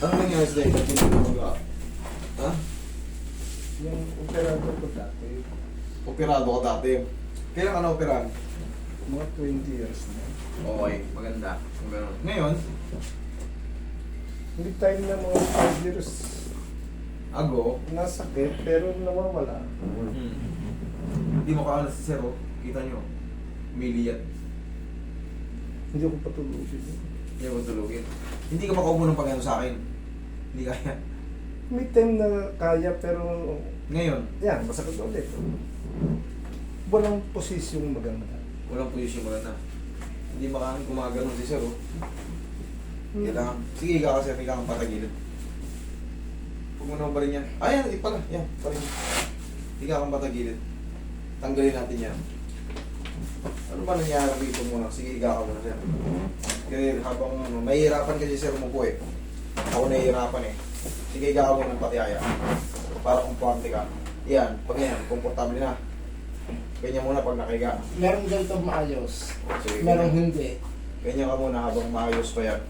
Ano nangyari sa dahil? Hindi mo mag Ha? Yung operado ko dati, Operado ka dati. Kailan ka na-operahan? mga 20 years na. Okay, maganda. Ganun. Ngayon, Hindi time na mga 5 years ago, nasakit pero nawawala. hmm. hindi mo kaalas si Zero. Kita nyo, umiliyat. Hindi ko patulogin. Hindi mo tulugin. Hindi ka makaupo ng pagano sa akin. Hindi kaya. May time na kaya pero Ngayon, yan, masakit ulit. Walang posisyong maganda. walang posisyon na. Hindi makain gumagano si Zero. Kailangan. Sige, ikaw kasi kailangan patagilid. Huwag mo naman pa rin yan. Ah, pala. Yan, pa rin. Higa kang patagilid. Tanggalin natin yan. Ano ba nangyari rito muna? Sige, higa ka muna, sir. Kasi habang mahihirapan kasi sir mo po eh. Ako nahihirapan eh. Sige, muna ng patiaya. Para kumpuante ka. Yan, pag yan, komportable na. Ganyan muna pag nakahiga. Meron ganito maayos. Sige, Meron ganyan. hindi. Ganyan ka muna habang maayos pa yan.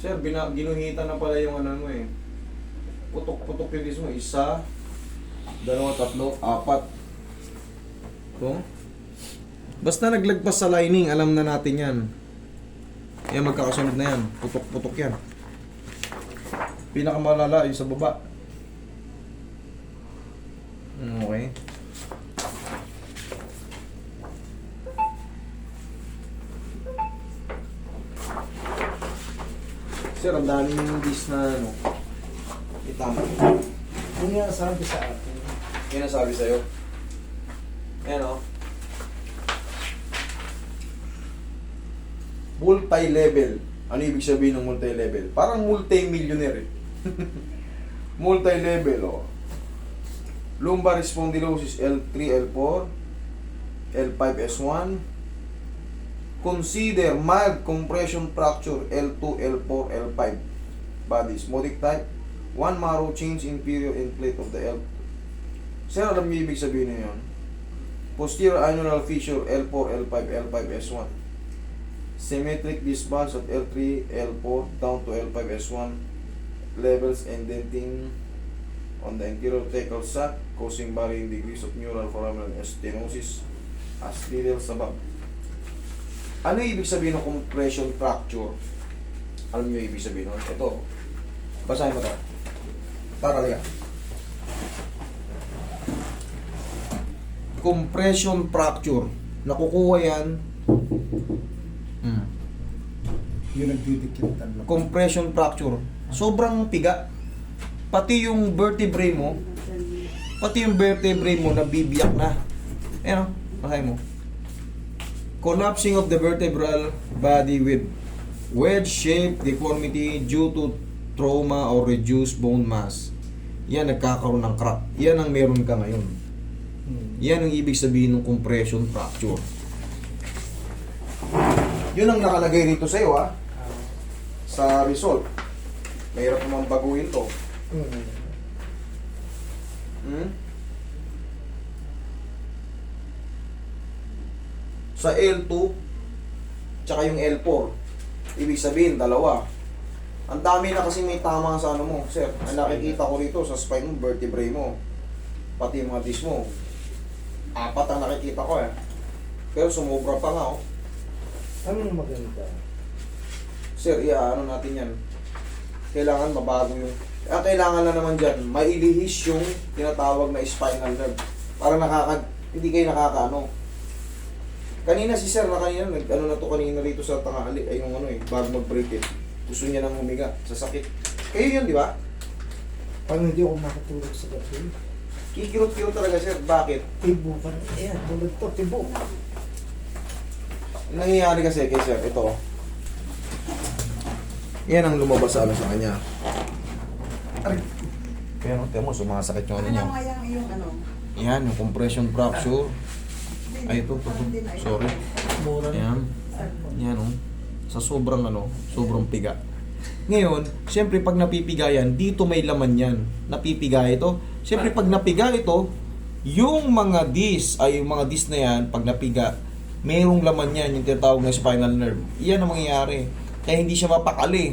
Sir, bina, ginuhita na pala yung ano mo eh. Putok-putok yung disc mo. Isa, dalawa, tatlo, apat. Kung? Basta naglagpas sa lining, alam na natin yan. Yan, magkakasunod na yan. Putok-putok yan. Pinakamalala yung sa baba. Mm, Okay. Sir, ang dami yung dis na ano. Itama. Yun yung sabi sa atin. Yan sabi sa'yo. Ayan o. Multi-level. Ano ibig sabihin ng multi-level? Parang multi-millionaire eh. multi-level o. Lumbar spondylosis L3, L4, L5, S1. Consider mild compression fracture L2, L4, L5. Body osmotic type. One marrow change inferior end plate of the L Sir, alam niyo ibig sabihin na yun? Posterior annular fissure L4, L5, L5, S1. Symmetric disbalance at L3, L4 down to L5, S1. Levels indenting on the anterior thecal sac causing varying degrees of neural foraminal stenosis as detailed above. Ano ibig sabihin ng compression fracture? Alam niyo ibig sabihin nun? Ito. Basahin mo ito. Para liya. Compression fracture. Nakukuha yan. Hmm. Yung nagdidikitan lang. Compression fracture. Sobrang piga. Pati yung vertebrae mo, pati yung vertebrae mo nabibiyak na. Ayan o, masahe mo. Collapsing of the vertebral body with wedge-shaped deformity due to trauma or reduced bone mass. Yan, nagkakaroon ng crack. Yan ang meron ka ngayon. Hmm. Yan ang ibig sabihin ng compression fracture. Yun ang nakalagay rito sa iyo ha, sa result. Mahirap naman baguhin to. Hmm. Sa L2, tsaka yung L4, ibig sabihin, dalawa. Ang dami na kasi may tama sa ano mo, sir. Ang nakikita ko rito sa spine mo, vertebrae mo, pati mga disc mo. Apat ang nakikita ko eh. Pero sumobra pa nga oh. Anong maganda? Sir, iya, ano natin yan? Kailangan mabago yung... Ah, kailangan na naman dyan, mailihis yung tinatawag na spinal nerve. Para nakaka... Hindi kayo nakakaano. Kanina si sir na kanina, nag, ano na to kanina rito sa tanghali, ay yung ano eh, bago mag-break eh. Gusto niya nang humiga sa sakit. Kayo yun, di ba? Pag hindi ako makatulog sa gabi, Kikirot-kirot talaga sir. Bakit? tibo pa rin. Ayan, tulad to, tibo. Ang nangyayari kasi kay sir, ito. Yan ang lumabas sa ano sa kanya. Aray. Kaya no, tiyan mo, sumasakit yung ano Ano niya. nga yung, yung ano? Yan, yung compression fracture. Ay, ito, ito, ito. Sorry. Yan. Yan, oh. Sa sobrang ano, sobrang piga. Ngayon, siyempre pag napipiga yan, dito may laman yan. Napipiga ito. Siyempre pag napiga ito, Yung mga disc, ay yung mga disc na yan, pag napiga, mayroong laman yan, yung tinatawag na spinal nerve. Iyan ang mangyayari. Kaya hindi siya mapakali.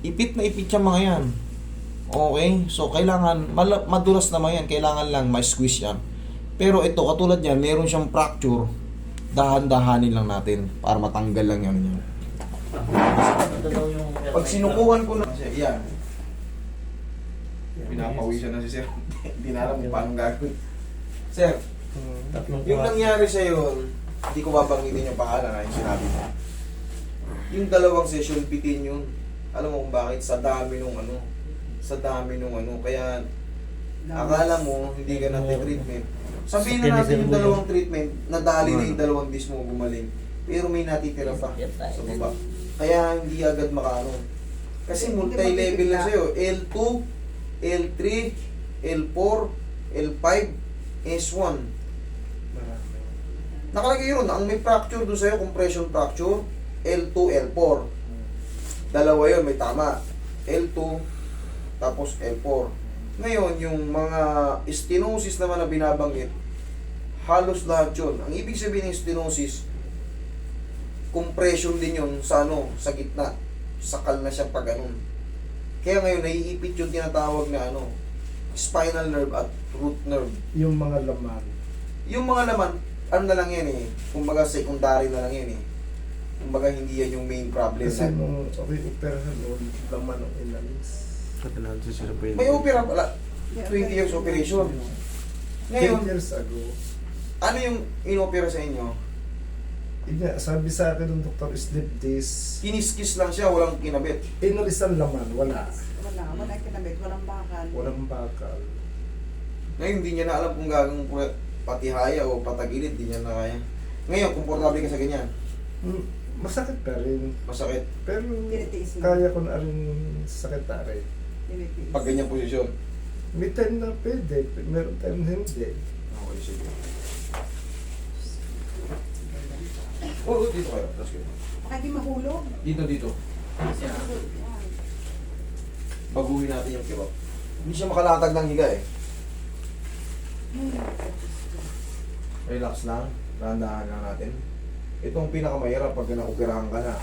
Ipit na ipit yung mga yan. Okay? So, kailangan, madulas naman yan. Kailangan lang ma-squeeze yan. Pero ito, katulad yan, meron siyang fracture. Dahan-dahanin lang natin para matanggal lang yan. Pag sinukuhan ko na siya, yan. Pinapawisan na si Sir. Hindi na alam kung paano gagawin. Sir, Hmm. Tatlong yung nangyari sa hindi ko babanggitin yung pangalan na yung sinabi mo. Yung dalawang session, pitin yun. Alam mo kung bakit? Sa dami nung ano. Sa dami nung ano. Kaya, akala mo, hindi ka na-treatment. Sabihin na natin yung dalawang treatment, nadali na yung dalawang dis mo gumaling. Pero may natitira pa sa baba. Kaya hindi agad makaano. Kasi multi-level na sa'yo. L2, L3, L4, L5, S1. Marami. Nakalagay yun, ang may fracture doon sa'yo, compression fracture, L2, L4. Dalawa yun, may tama. L2, tapos L4. Ngayon, yung mga stenosis naman na binabanggit, halos lahat yun. Ang ibig sabihin ng stenosis, compression din yun sa ano, sa gitna. Sakal na siya pag ganun. Kaya ngayon, naiipit yung tinatawag na ano, spinal nerve at root nerve. Yung mga laman. Yung mga laman, ano na lang yan eh. Kumbaga secondary na lang yan eh. Kumbaga hindi yan yung main problem Kasi na. nung re-operahan noon, laman ang inalis. May opera pala. 20 years operation. 10 Ngayon, years ago, ano yung inopera sa inyo? Nga, sabi sa akin ng doktor, sleep disc. Kiniskis lang siya, walang kinabit. Inalis ang laman, wala. Wala, wala kinabit, walang bakal. Walang bakal. Ngayon, hindi niya na alam kung gagawin patihaya o patagilid, hindi niya na kaya. Ngayon, komportable ka sa ganyan. Hmm, Masakit pa rin. Masakit. Pero Tinitiis na. kaya ko na rin sakit na rin. Tinitiis. Pag ganyan posisyon. May time na pwede, meron time na hindi. Okay, sige. Oo, oh, dito kayo. Let's go. Baka di mahulog. Dito, dito. Baguhin natin yung kebab. Hindi siya makalatag ng higa eh. Relax lang. Dahan-dahan lang natin. Ito ang pinakamahirap pag na-operahan ka na.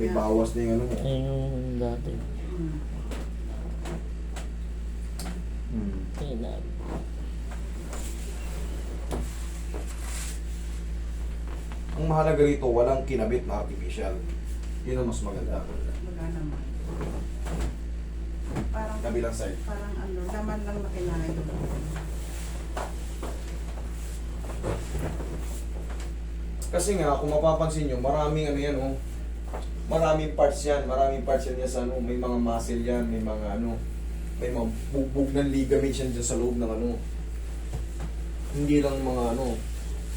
May bawas na yung ano mo. Ayun yung dati. Hmm. Hmm. Ayun na. Ang mahalaga rito, walang kinabit na artificial. Yun ang mas maganda. Wala naman. Parang, Kabilang side. parang ano, laman lang na kinain. Kasi nga, kung mapapansin nyo, maraming ano yan, oh. Maraming parts yan. Maraming parts yan, yan sa ano. May mga muscle yan, may mga ano. May mga bugbog ng ligaments yan dyan sa loob ng ano. Hindi lang mga ano,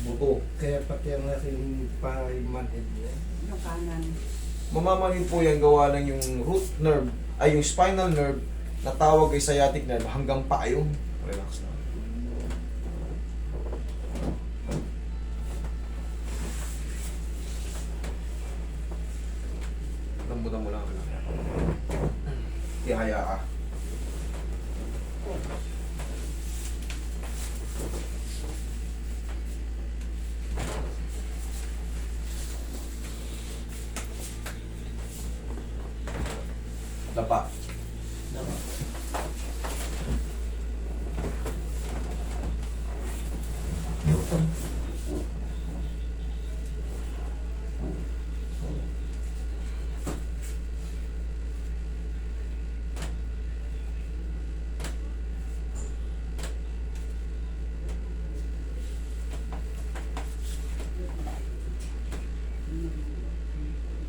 buto. Kaya pati ang aking pahimanhead niya. Yung kanan. Mamamalin po yan gawa ng yung root nerve, ay yung spinal nerve na tawag ay sciatic nerve hanggang pa yung relax na. Lambutan mo lang. Tihaya ka. Dapa.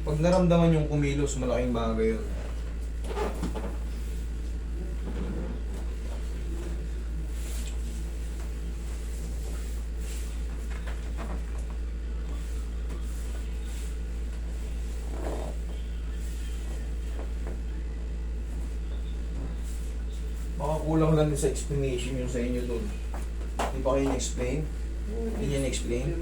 Pag naramdaman yung kumilos, malaking bagay yun. Baka kulang lang sa explanation yung sa inyo doon. Di ba kayo explain Hindi niya explain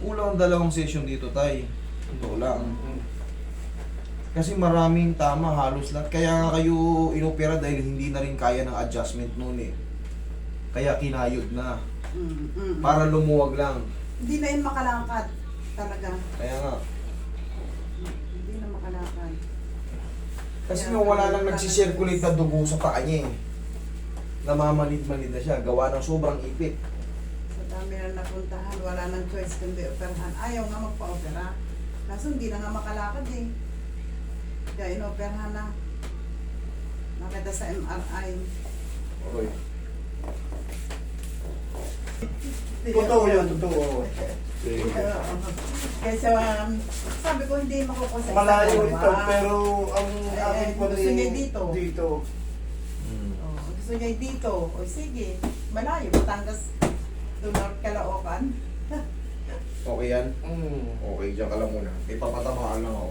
Kulang ang dalawang session dito, tay. Ito lang. Kasi maraming tama, halos lahat. Kaya nga kayo inopera dahil hindi na rin kaya ng adjustment noon eh. Kaya kinayod na. Mm, mm. Para lumuwag lang. Hindi na yun makalakad. Talaga. Kaya nga. Hindi na makalakad. Kasi nga wala nang nagsisirculate na dugo sa paa niya eh. Namamanid-manid na siya. Gawa ng sobrang ipit. Sa dami na napuntahan, wala nang choice kundi operahan. Ayaw nga magpa-opera. Kaso hindi na nga makalakad eh. Kaya inoperahan na. Nakita sa MRI. Okay. Totoo yun, totoo. Oo. Kaya um, sabi ko hindi makukusa. Malayo ito, pero ang Eh, aking gusto pali niya dito. dito. Mm. Oh, gusto niya dito. O sige, malayo. Batangas to North Caloocan. Okay yan? Mm. Okay, dyan ka lang muna. May papatamaan lang ako.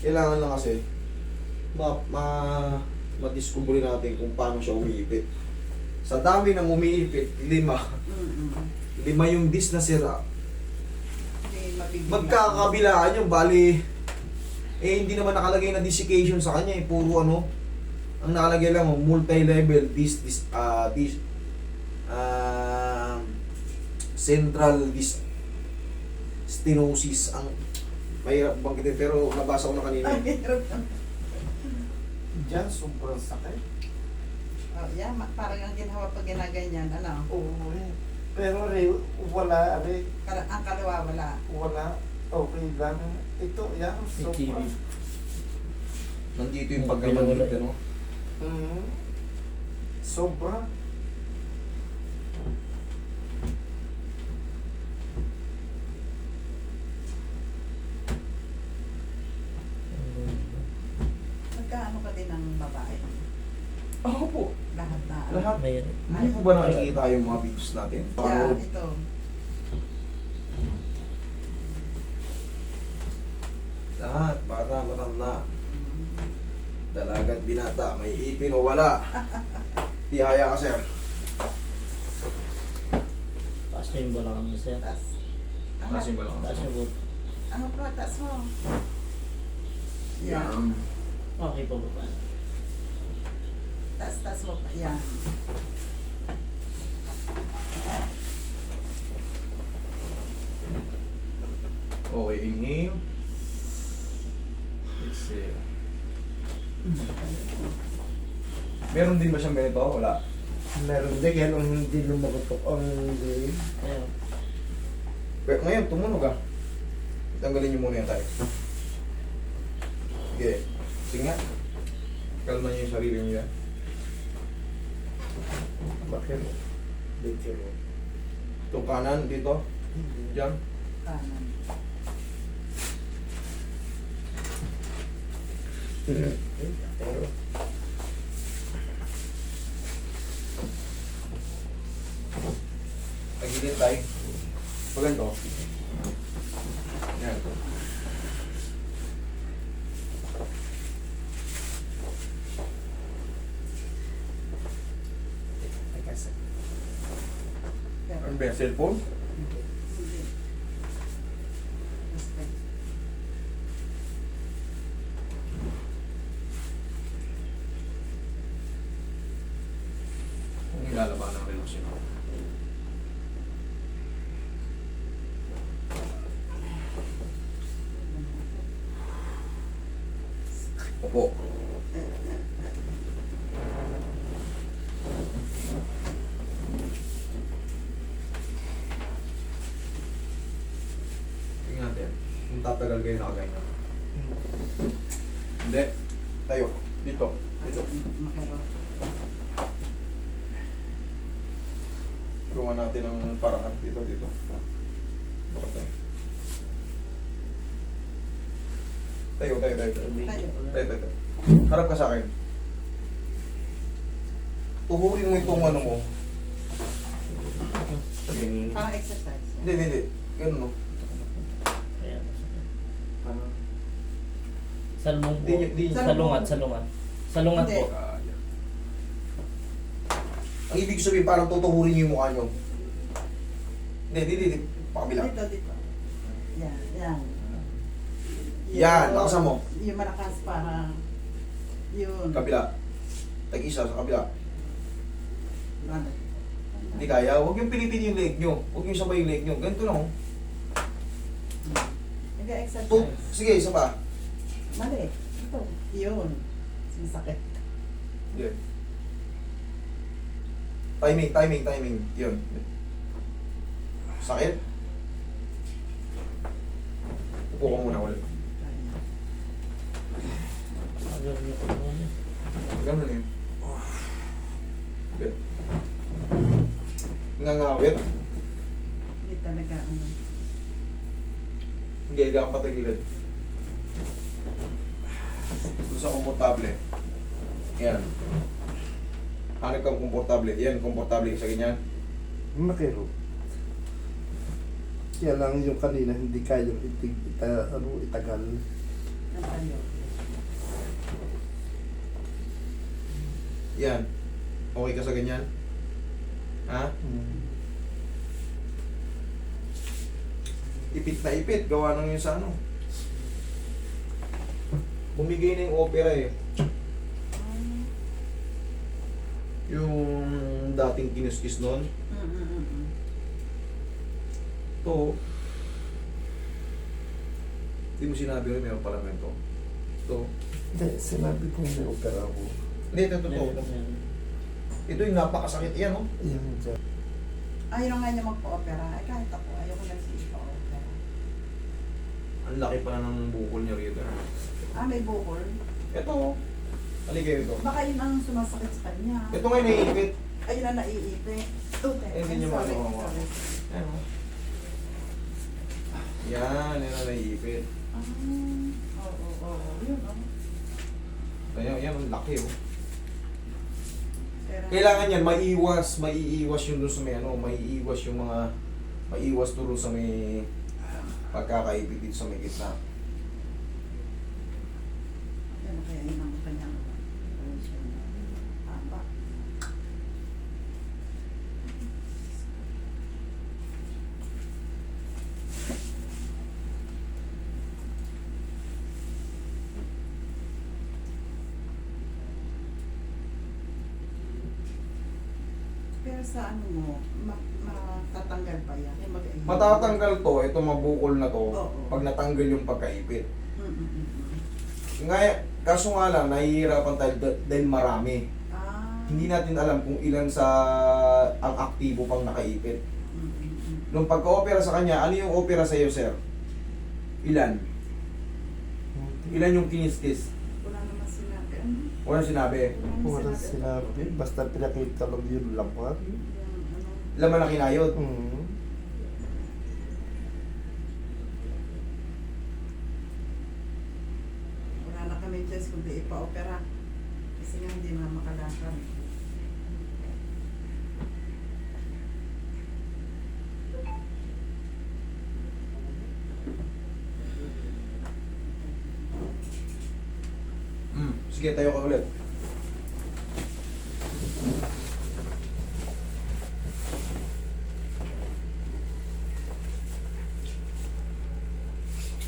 Kailangan lang kasi ma, ma madiskubre natin kung paano siya umiipit. Sa dami ng umiipit, lima. Mm-mm. Lima yung dis na sira. Magkakabilaan yung bali eh hindi naman nakalagay na desiccation sa kanya eh puro ano ang nakalagay lang oh, multi-level dis dis ah dis ah, central dis stenosis ang mahirap banggitin pero nabasa ko na kanina Ang hirap ng- Diyan, sobrang sakit. Oh, yeah, parang ang ginawa pag ginaganyan, ano, Oo eh. Pero re, wala, re, kal- ang kaliwa wala. wala. Okay lang. Ito, yan, TV. sobrang. nandito yung pagkamanit ano Mm. Sobra. Magkaano ka din ng babae? ako po Lahat na. lahat Mayroon. hindi po ba nakikita yung mga videos natin Yeah, ito. lahat bata matanda dalagat binata may ipin o wala tihaya ka sir Taas niyo yung balakang niya, sir. Tas, ano, Taas yung balakang. Taas niyo po. ano pa, tas mo? Yan. Yan. Okay po ba? Tas, tas mo pa. Yan. Okay, inhale. Exhale. Meron din ba siyang ganito? Wala. Meron din, yan ang hindi lumagotok ang hindi. Ayun. Pero ngayon, tumunog ah. Tanggalin niyo muna yan tayo. Sige. Sige nga. Kalma niyo yung sarili niyo yan. Bakit? Dito. Itong kanan, dito. Diyan. Kanan. Pero, Tagilid tayo. Pag ganito. Yan. teka sa. Pero, Ano ba yan? Cellphone? hindi. Respect. Kung ilalaban ng relasyon ako. Opo. Tingnan natin. Kung tatagal kayo nakaganyan. Hindi. Tayo. Dito. Dito. Gawa natin ang paraan dito, dito. Baka tayo. Tayo, tayo, tayo. Tayo, Tayo. tayo. Harap ka sa akin. Tuhurin mo itong ano mo. Hindi, Parang exercise. hindi, hindi. Ganun, no? Ayan. Parang... Salmong po. Di- di- Salungat, salungat. Salungat Hindi. po. Ah, yan. Ang ibig sabihin, parang tutuhurin niyo yung mukha niyo. Hindi, hindi, hindi. Pakabila. Dito, dito. Yan, yan. Yan, lakasan mo. Yung malakas para yun. Kabila. Tag-isa sa kabila. Ano? Hindi kaya. Huwag yung pilitin yung leg nyo. Huwag yung sabay yung leg nyo. Ganito lang. oh. Nag-exercise. Tuk. Sige, isa pa. Mali. Ito. Yun. Sumasakit. Hindi. Timing, timing, timing. Yun. Sakit? Upo ka muna ulit. Yun. Ganun eh. Good. Ngangawit. Hindi talaga ano. Hindi, hindi ako patagilid. Gusto sa komportable. Yan. Hanap kang komportable. Yan, komportable sa ganyan. Makiro. Kaya lang yung kanina hindi kayang itig, ita, ano, itagal. Yan. Okay ka sa ganyan? Ha? Mm. Ipit na ipit. Gawa nang yun sa ano. Bumigay na yung opera eh. Yung dating kinuskis noon. To. Hindi mo sinabi rin meron pala ganito. To. Hindi, sinabi ko may opera ko. Hindi, ito totoo. Ito yung napakasakit yan, oh. Yan dyan. Ayaw nga niya magpa-opera. Eh kahit ako, ayaw ko lang siya pa-opera. Ang laki pala ng bukol niya rito. Ah, may bukol. Ito, oh. Halika ito. Baka yun ang sumasakit sa kanya. Ito ngayon naiipit. Ayun na naiipit. Okay. Eh, hindi niyo sorry, magawa. sorry. Ayan, oh. Yan, yan ang naiipit. Ah, oo, oo, oo. Yun, oh. Ayan, yan ang laki, oh. Pero, Kailangan yan, maiiwas, maiiwas yung doon sa may ano, maiiwas yung mga, maiiwas doon sa may pagkakaipit dito sa may gitna. Yan, kaya yun ang kanyang operation. Haba. Pero sa ano mo, ma- matatanggal pa yan. Yung mag- Matatanggal to, ito mabukol na to, Oo. pag natanggal yung pagkaipit. Mm, mm, mm, mm. Kaso nga lang, nahihirapan tayo dah- dahil marami. Ah. Hindi natin alam kung ilan sa ang aktibo pang nakaipit. Mm, mm, mm. Nung pagka-opera sa kanya, ano yung opera sa iyo, sir? Ilan? Ilan yung kiniskis? Wala naman sinabi. Ano? Wala sinabi. Wala sinabi. Basta pinakita lang yun. Yung ano, Laman na kinayod. Mm. wala na kami ipa-opera. Kasi nga hindi na makalakad. Mm. Sige, tayo ka ulit.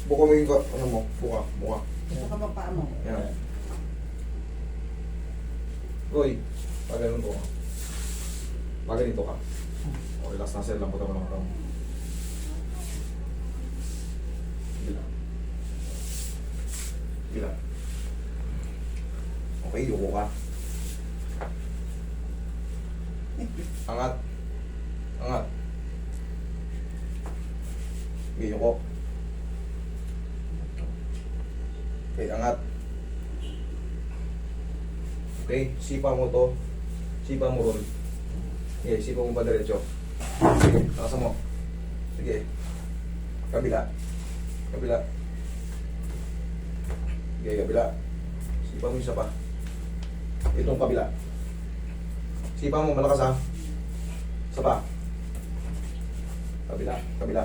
Buka mo yung ka, ano mo, buka, buka. Pa pa mo. Yan. Roy, pag ganun to ka. Pag ganito ka. O, relax na sir, lambutan mo lang ito. Bila. Bila. Okay, yuko ka. Angat. Angat. Okay, yuko. Okay, angat. Okay, sipa mo to. Sipa mo ron. Sige, sipa mo pa diretso. Sige, mo. Sige. Kabila. Kabila. Sige, kabila. Sipa mo isa pa. Itong kabila. Sipa mo, malakas ha. Isa pa. Kabila, kabila.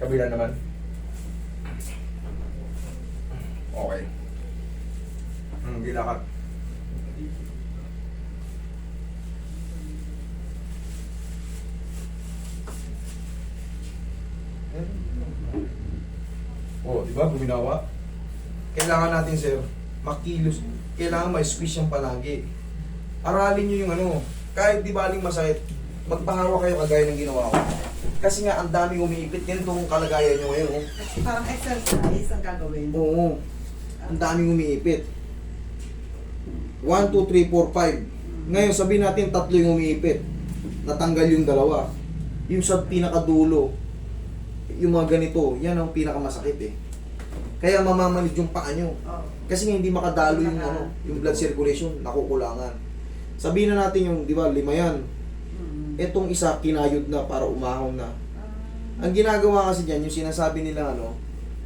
Kabila naman. Okay. Hmm, gilakad. Yan. ba? Guminawa. Kailangan natin, sir, makilos. Kailangan may squeeze yung palagi. Aralin nyo yung ano, kahit di baling masakit, magpahawa kayo kagaya ng ginawa ko. Kasi nga, ang daming umiipit. Ganito ang kalagayan nyo ngayon. Oh. Parang exercise ang gagawin. Oo. Ang daming umiipit. 1, 2, 3, 4, 5. Ngayon, sabihin natin tatlo yung umiipit. Natanggal yung dalawa. Yung sa pinakadulo, yung mga ganito, yan ang pinakamasakit eh. Kaya mamamanid yung paa nyo. Kasi nga hindi makadalo yung ano, yung blood circulation, nakukulangan. Sabihin na natin yung, di ba, lima yan. Mm. Etong isa, kinayod na para umahon na. Ah. Ang ginagawa kasi dyan, yung sinasabi nila ano,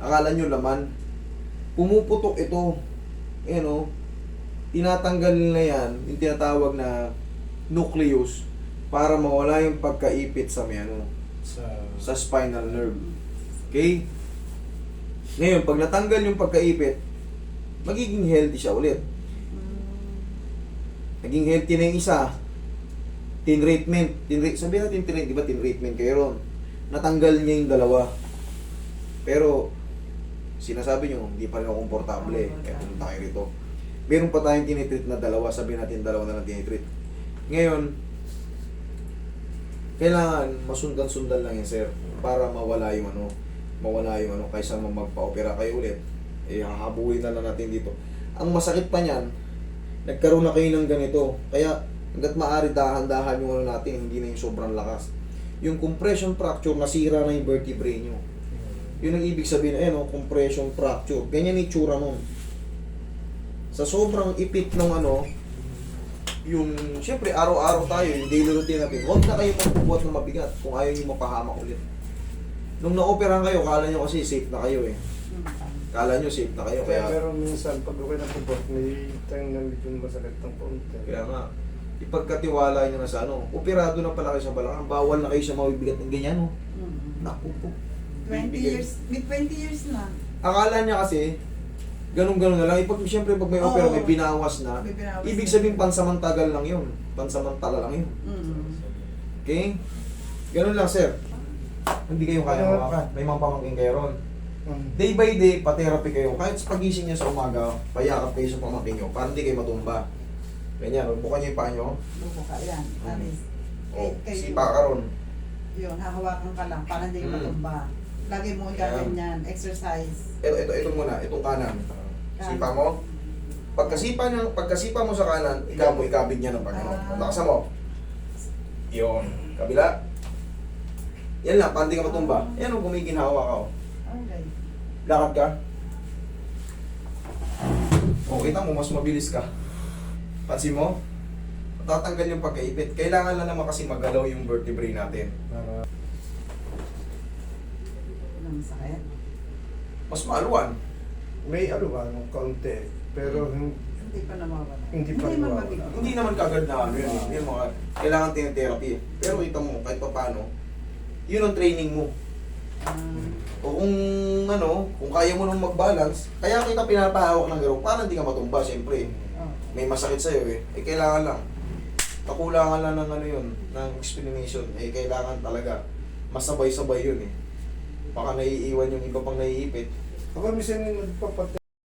akala nyo laman, pumuputok ito. Ayan o, tinatanggal nila yan, yung tinatawag na nucleus, para mawala yung pagkaipit sa may ano, Sa... sa spinal nerve. Okay? Ngayon, pag natanggal yung pagkaipit, magiging healthy siya ulit. Naging healthy na yung isa. Tinreatment. Tinre sabihin natin tinreatment, di ba tinreatment kayo ron? Natanggal niya yung dalawa. Pero, sinasabi nyo, hindi pa rin ako komportable. Kaya pumunta kayo rito. Meron pa tayong tinitreat na dalawa. Sabihin natin dalawa na lang tinitreat. Ngayon, kailangan masundan-sundan lang yan, sir. Para mawala yung ano, mawala yung ano, kaysa magpa-opera kayo ulit. Eh, hahabulin na lang natin dito. Ang masakit pa niyan, nagkaroon na kayo ng ganito. Kaya, hanggat maaari dahan-dahan yung ano natin, hindi na yung sobrang lakas. Yung compression fracture, nasira na yung vertebrae nyo. Yun ang ibig sabihin, ayan o, compression fracture. Ganyan yung tsura nun. Sa sobrang ipit ng ano, yung, syempre, araw-araw tayo, yung daily routine natin, huwag na kayo magbubuhat ng mabigat kung ayaw nyo mapahamak ulit. Nung na-operahan kayo, kala nyo kasi safe na kayo eh. Kala nyo safe na kayo, Kaya, kaya, pero minsan, pag okay na pubot, may time na medyo masakit ng konti. kaya nga, ipagkatiwala nyo na sa ano, operado na pala kayo sa balakang, bawal na kayo sa mabibigat ng ganyan, oh. Mm. Naku po. 20 years, with 20 years na. Akala niya kasi, ganun-ganun na lang. Ipag, siyempre, pag may Oo. opera, may binawas na. May binawas Ibig na. sabihin, pansamantagal lang yun. Pansamantala lang yun. Mm. Okay? Ganun lang, sir. Hindi kayo kaya mawakan. May mga pamangking kayo ron. Mm. Day by day, pa-therapy kayo. Kahit sa pagising niya sa umaga, payakap kayo sa pamangking nyo para hindi kayo matumba. Ganyan, bukan niyo yung paa nyo. Bubuka yan. Alis. Oh, Eh, kayo- sipa ka ron. Yun, hahawakan ka lang para hindi Mm. matumba. Lagi mo Kaya- gaganyan, exercise. Ito, ito, ito muna, itong kanan. Sipa mo. Pagkasipa niya, pagkasipa mo sa kanan, ikaw mo ikabig niya ng pagano. Ah. Lakasan mo. Yun. Kabila. Yan lang, panti ka matumba. Yan ang gumiginhawa ka. Oh. Okay. Lakad ka. O, kita mo, mas mabilis ka. Pansin mo? Tatanggal yung pagkaipit. Kailangan lang naman kasi magalaw yung vertebrae natin. Para. Mas maluwan. May ano ba, ng konti. Pero hin- Hindi pa nawawala. Hindi pa man nawawala. mabigat. Hindi naman kagad na ano yun. eh. Yun mga, kailangan tinitherapy. Pero kita mo, kahit pa paano, yun ang training mo. Ah, O kung ano, kung kaya mo nang mag-balance, kaya kita pinapahawak ng garo para hindi ka matumba, siyempre. oh. May masakit sa'yo eh. Eh kailangan lang. Kakulangan lang ng ano yun, ng explanation. Eh kailangan talaga. Masabay-sabay yun eh. Baka naiiwan yung iba pang naiipit. Ako minsan nagpapatay